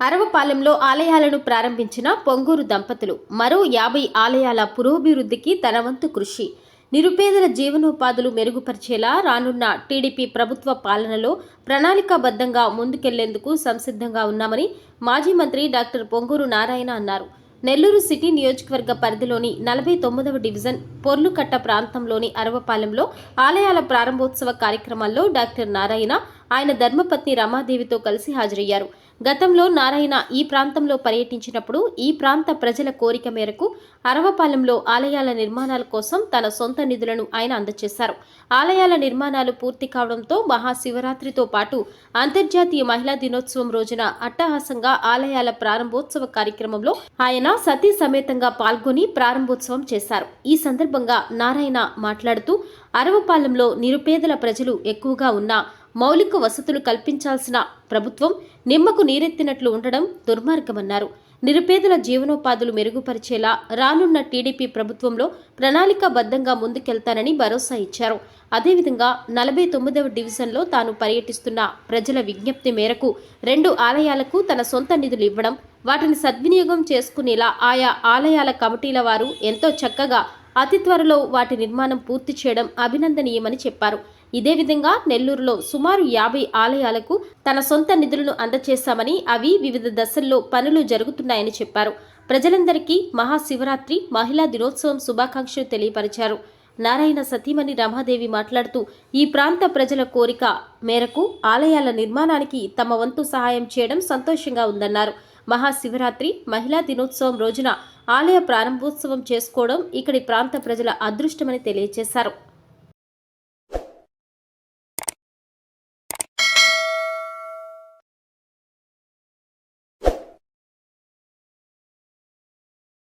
అరవపాలెంలో ఆలయాలను ప్రారంభించిన పొంగూరు దంపతులు మరో యాభై ఆలయాల పురోభివృద్ధికి తన వంతు కృషి. నిరుపేదల జీవనోపాధులు మెరుగుపరిచేలా రానున్న టీడీపీ ప్రభుత్వ పాలనలో ప్రణాళికాబద్ధంగా ముందుకెళ్ళేందుకు సంసిద్ధంగా ఉన్నామని మాజీ మంత్రి డాక్టర్ పొంగూరు నారాయణ అన్నారు. నెల్లూరు సిటీ నియోజకవర్గ పరిధిలోని నలభై తొమ్మిదవ డివిజన్ పొర్లుకట్ట ప్రాంతంలోని అరవపాలెంలో ఆలయాల ప్రారంభోత్సవ కార్యక్రమాల్లో డాక్టర్ నారాయణ ఆయన ధర్మపత్ని రమాదేవితో కలిసి హాజరయ్యారు. గతంలో నారాయణ ఈ ప్రాంతంలో పర్యటించినప్పుడు ఈ ప్రాంత ప్రజల కోరిక మేరకు అరవపాలెంలో ఆలయాల నిర్మాణాల కోసం తన సొంత నిధులను ఆయన అందజేశారు ఆలయాల నిర్మాణాలు పూర్తి కావడంతో మహాశివరాత్రితో పాటు అంతర్జాతీయ మహిళా దినోత్సవం రోజున అట్టహాసంగా ఆలయాల ప్రారంభోత్సవ కార్యక్రమంలో ఆయన సతీ సమేతంగా పాల్గొని ప్రారంభోత్సవం చేశారు. ఈ సందర్భంగా నారాయణ మాట్లాడుతూ అరవపాలెంలో నిరుపేదల ప్రజలు ఎక్కువగా ఉన్నా మౌలిక వసతులు కల్పించాల్సిన ప్రభుత్వం నిమ్మకు నీరెత్తినట్లు ఉండడం దుర్మార్గమన్నారు. నిరుపేదల జీవనోపాధులు మెరుగుపరిచేలా రానున్న టీడీపీ ప్రభుత్వంలో ప్రణాళికాబద్ధంగా ముందుకెళ్తానని భరోసా ఇచ్చారు. అదేవిధంగా నలభై తొమ్మిదవ డివిజన్లో తాను పర్యటిస్తున్న ప్రజల విజ్ఞప్తి మేరకు రెండు ఆలయాలకు తన సొంత నిధులు ఇవ్వడం వాటిని సద్వినియోగం చేసుకునేలా ఆయా ఆలయాల కమిటీల వారు ఎంతో చక్కగా అతి త్వరలో వాటి నిర్మాణం పూర్తి చేయడం అభినందనీయమని చెప్పారు. ఇదే విధంగా నెల్లూరులో సుమారు యాభై ఆలయాలకు తన సొంత నిధులను అందజేశామని అవి వివిధ దశల్లో పనులు జరుగుతున్నాయని చెప్పారు. ప్రజలందరికీ మహాశివరాత్రి మహిళా దినోత్సవం శుభాకాంక్షలు తెలియపరిచారు. నారాయణ సతీమణి రమాదేవి మాట్లాడుతూ ఈ ప్రాంత ప్రజల కోరిక మేరకు ఆలయాల నిర్మాణానికి తమ వంతు సహాయం చేయడం సంతోషంగా ఉందన్నారు. మహాశివరాత్రి మహిళా దినోత్సవం రోజున ఆలయ ప్రారంభోత్సవం చేసుకోవడం ఇక్కడి ప్రాంత ప్రజల అదృష్టమని తెలియజేశారు